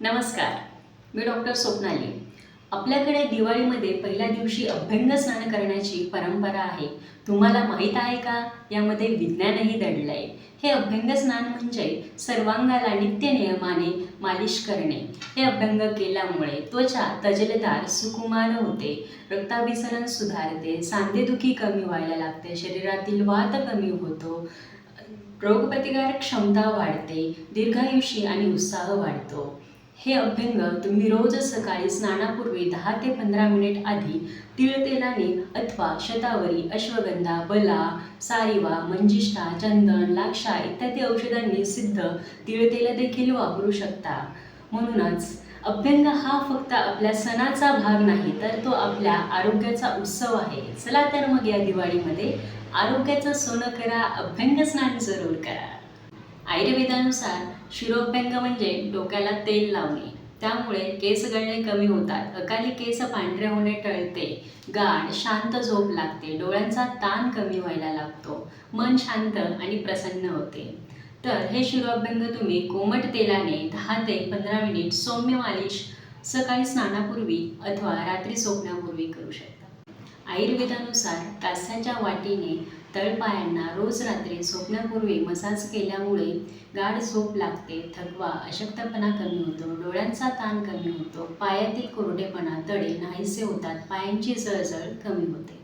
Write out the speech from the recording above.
नमस्कार मी डॉक्टर स्वप्नाली. आपल्याकडे दिवाळीमध्ये पहिल्या दिवशी अभ्यंग स्नान करण्याची परंपरा आहे. तुम्हाला माहीत आहे का? यामध्ये विज्ञानही दडलं आहे हे अभ्यंग स्नान म्हणजे सर्वांगाला नित्य नियमाने मालिश करणे. हे अभ्यंग केल्यामुळे त्वचा तजेलदार सुकुमार होते. रक्ताभिसरण सुधारते सांधेदुखी कमी व्हायला लागते शरीरातील वात कमी होतो रोगप्रतिकारक क्षमता वाढते दीर्घायुषी आणि उत्साह वाढतो. हे अभ्यंग तुम्ही रोज सकाळी स्नानापूर्वी दहा ते पंधरा मिनिट आधी तिळतेलाने अथवा शतावरी अश्वगंधा बला सारिवा मंजिष्ठा चंदन लाक्षा इत्यादी औषधांनी सिद्ध तिळतेला देखील वापरू शकता. म्हणूनच अभ्यंग हा फक्त आपल्या सणाचा भाग नाही तर तो आपल्या आरोग्याचा उत्सव आहे. चला तर मग या दिवाळीमध्ये आरोग्याचं सोनं करा अभ्यंग स्नान जरूर करा. आयुर्वेदानुसार शिरोभ्यंग म्हणजे डोक्याला तेल लावणे. त्यामुळे केस गळणे कमी होतात. अकाली केस पांढरे होणे टळते. गाढ शांत झोप लागते. डोळ्यांचा ताण कमी व्हायला लागतो. मन शांत आणि प्रसन्न होते. तर हे शिरोभ्यंग तुम्ही कोमट तेलाने दहा ते पंधरा मिनिट सौम्य मालिश सकाळी स्नानापूर्वी अथवा रात्री झोपण्यापूर्वी करू शकता. आयुर्वेदानुसार कास्याच्या वाटीने तळपायांना रोज रात्री झोपण्यापूर्वी मसाज केल्यामुळे गाढ झोप लागते थकवा अशक्तपणा कमी होतो डोळ्यांचा ताण कमी होतो पायातील कोरडेपणा तडे नाहीसे होतात पायांची जळजळ कमी होते.